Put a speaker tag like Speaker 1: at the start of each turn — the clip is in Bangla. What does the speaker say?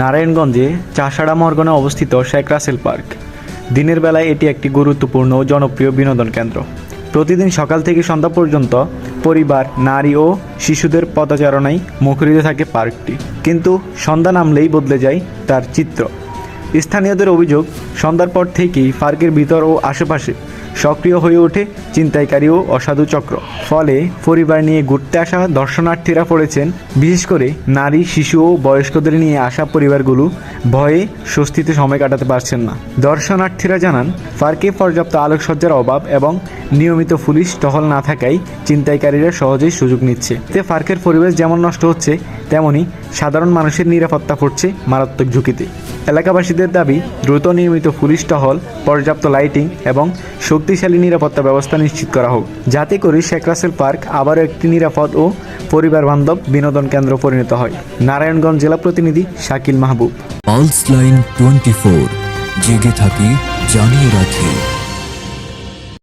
Speaker 1: নারায়ণগঞ্জে চাষাড়া মর্গনে অবস্থিত শেখ রাসেল পার্ক। দিনের বেলায় এটি একটি গুরুত্বপূর্ণ ও জনপ্রিয় বিনোদন কেন্দ্র। প্রতিদিন সকাল থেকে সন্ধ্যা পর্যন্ত পরিবার, নারী ও শিশুদের পদাচারণায় মুখরিত থাকে পার্কটি। কিন্তু সন্ধ্যা নামলেই বদলে যায় তার চিত্র। স্থানীয়দের অভিযোগ, সন্ধ্যার পর থেকেই পার্কের ভিতর ও আশেপাশে সক্রিয় হয়ে ওঠে চিন্তাইকারী ও অসাধু চক্র। ফলে পরিবার নিয়ে ঘুরতে আসা দর্শনার্থীরা পড়েছেন, বিশেষ করে নারী, শিশু ও বয়স্কদের নিয়ে আসা পরিবারগুলো ভয়ে স্বস্তিতে সময় কাটাতে পারছেন না। দর্শনার্থীরা জানান, পার্কে পর্যাপ্ত আলোকসজ্জার অভাব এবং নিয়মিত পুলিশ টহল না থাকায় চিন্তাইকারীরা সহজেই সুযোগ নিচ্ছে। এতে পার্কের পরিবেশ যেমন নষ্ট হচ্ছে, তেমনি সাধারণ মানুষের নিরাপত্তা পড়ছে মারাত্মক ঝুঁকিতে। এলাকাবাসীদের দাবি, দ্রুত নিয়মিত পুলিশ টহল, পর্যাপ্ত লাইটিং এবং শক্তিশালী নিরাপত্তা ব্যবস্থা নিশ্চিত করা হোক, যাতে করে শেখ রাসেল পার্ক আবারও একটি নিরাপদ ও পরিবার বান্ধব বিনোদন কেন্দ্র পরিণত হয়। নারায়ণগঞ্জ জেলা প্রতিনিধি Shakil Mahbub.
Speaker 2: Pulse line twenty four জেগে থাকি, জানিয়ে রাখি।